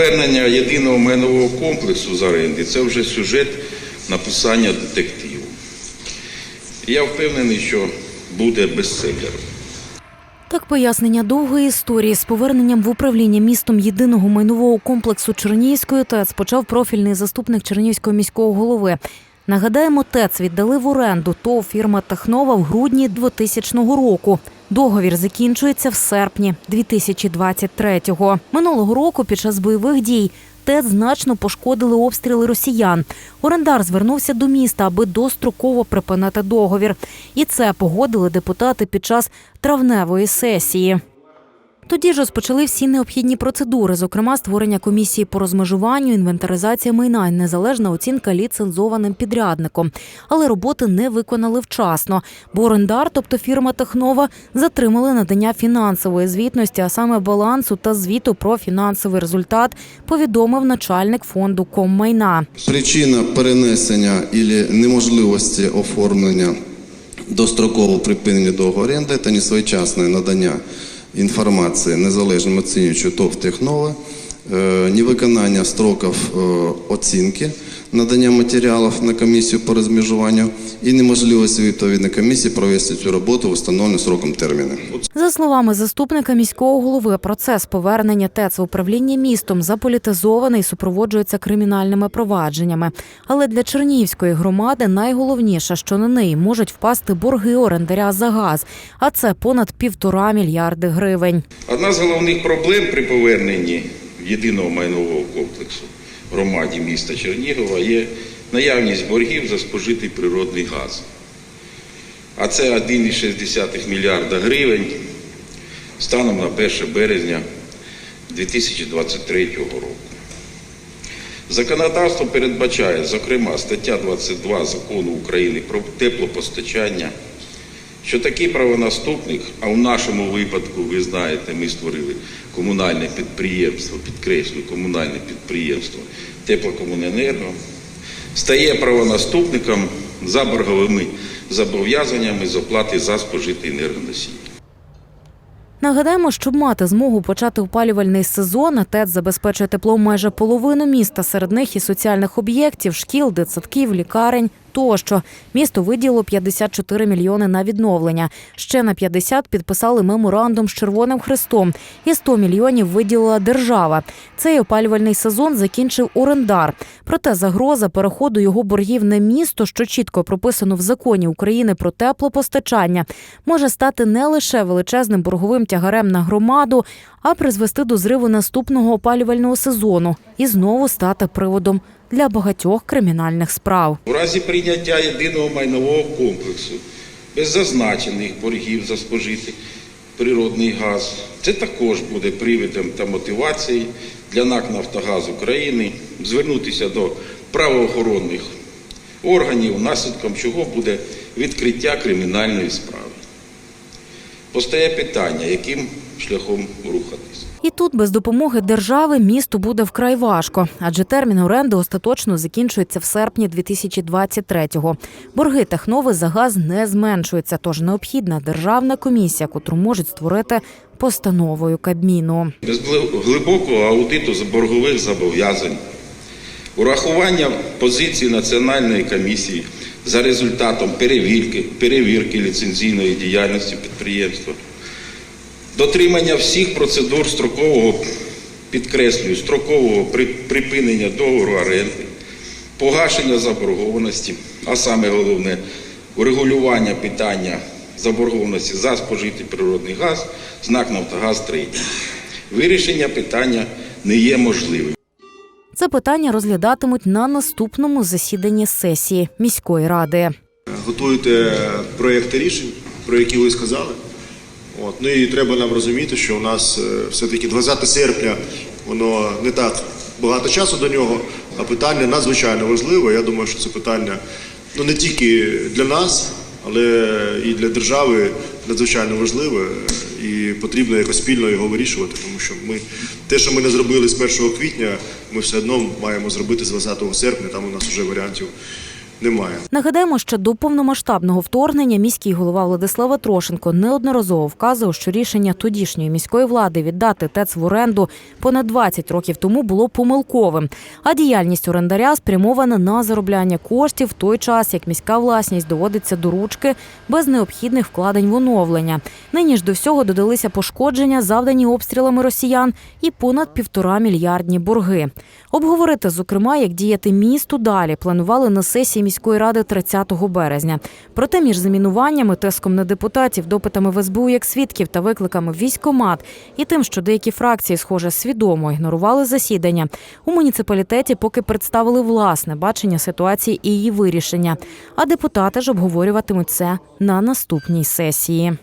Повернення єдиного майнового комплексу з оренди це вже сюжет написання детективу. Я впевнений, що буде бестселером. Так пояснення довгої історії з поверненням в управління містом єдиного майнового комплексу Чернігівської ТЕЦ почав профільний заступник Чернігівського міського голови. Нагадаємо, ТЕЦ віддали в оренду ТОВ фірма Технова в грудні 2000 року. Договір закінчується в серпні 2023-го. Минулого року під час бойових дій ТЕЦ значно пошкодили обстріли росіян. Орендар звернувся до міста, аби достроково припинити договір. І це погодили депутати під час травневої сесії. Тоді ж розпочали всі необхідні процедури, зокрема створення комісії по розмежуванню, інвентаризація майна, і незалежна оцінка ліцензованим підрядником. Але роботи не виконали вчасно, бо орендар, тобто фірма Технова, затримали надання фінансової звітності, а саме балансу та звіту про фінансовий результат, повідомив начальник фонду Коммайна. Причина перенесення і неможливості оформлення дострокового припинення договору оренди та несвоєчасне надання інформації незалежним оцінюючим ТОВ «Технова», е, невиконання строків е, оцінки надання матеріалів на комісію по розмежуванню і неможливості відповідної комісії провести цю роботу в установлений сроком терміни. За словами заступника міського голови, процес повернення ТЕЦ в управління містом заполітизований і супроводжується кримінальними провадженнями. Але для Чернігівської громади найголовніше, що на неї можуть впасти борги орендаря за газ, а це понад півтора мільярди гривень. Одна з головних проблем при поверненні єдиного майнового комплексу громаді міста Чернігова є наявність боргів за спожитий природний газ. А це 1,6 мільярда гривень станом на 1 березня 2023 року. Законодавство передбачає, зокрема, стаття 22 Закону України про теплопостачання, що такий правонаступник, а в нашому випадку, ви знаєте, ми створили комунальне підприємство, підкреслюю, комунальне підприємство Теплокомуненерго, стає правонаступником за борговими зобов'язаннями з оплати за спожитий енергоносій. Нагадаємо, щоб мати змогу почати опалювальний сезон, ТЕЦ забезпечує теплом майже половину міста. Серед них і соціальних об'єктів, шкіл, дитсадків, лікарень тощо. Місто виділило 54 мільйони на відновлення. Ще на 50 підписали меморандум з Червоним Хрестом. І 100 мільйонів виділила держава. Цей опалювальний сезон закінчив орендар. Проте загроза переходу його боргів на місто, що чітко прописано в законі України про теплопостачання, може стати не лише величезним борговим тягарем на громаду, а призвести до зриву наступного опалювального сезону і знову стати приводом для багатьох кримінальних справ. У разі прийняття єдиного майнового комплексу без зазначених боргів за спожитий природний газ, це також буде привідом та мотивацією для НАК «Нафтогаз України звернутися до правоохоронних органів, наслідком чого буде відкриття кримінальної справи. Постає питання, яким шляхом рухатись. І тут без допомоги держави місту буде вкрай важко, адже термін оренди остаточно закінчується в серпні 2023-го. Борги технови за газ не зменшуються, тож необхідна державна комісія, котру можуть створити постановою Кабміну. Без гли- глибокого аудиту з боргових зобов'язань, урахування позицій Національної комісії за результатом перевірки, перевірки ліцензійної діяльності підприємства, дотримання всіх процедур строкового, підкреслюю, строкового припинення договору оренди, погашення заборгованості, а саме головне урегулювання питання заборгованості за спожитий природний газ, знак Нафтогаз трейдинг. Вирішення питання не є можливим. Це питання розглядатимуть на наступному засіданні сесії міської ради. готуєте проєкти рішень, про які ви сказали. От. Ну і треба нам розуміти, що у нас е, все-таки 20 серпня, воно не так багато часу до нього, а питання надзвичайно важливе. Я думаю, що це питання ну, не тільки для нас, але і для держави надзвичайно важливе. І потрібно якось спільно його вирішувати, тому що ми те, що ми не зробили з 1 квітня, ми все одно маємо зробити з 20 серпня. Там у нас вже варіантів немає. Нагадаємо, що до повномасштабного вторгнення міський голова Владислава Трошенко неодноразово вказував, що рішення тодішньої міської влади віддати ТЕЦ в оренду понад 20 років тому було помилковим. А діяльність орендаря спрямована на заробляння коштів в той час, як міська власність доводиться до ручки без необхідних вкладень в оновлення. Нині ж до всього додалися пошкодження, завдані обстрілами росіян, і понад півтора мільярдні борги. Обговорити, зокрема, як діяти місту далі, планували на сесії міської ради 30 березня. Проте між замінуваннями, тиском на депутатів, допитами в СБУ як свідків та викликами військомат і тим, що деякі фракції, схоже, свідомо ігнорували засідання. У муніципалітеті поки представили власне бачення ситуації і її вирішення. А депутати ж обговорюватимуть це на наступній сесії.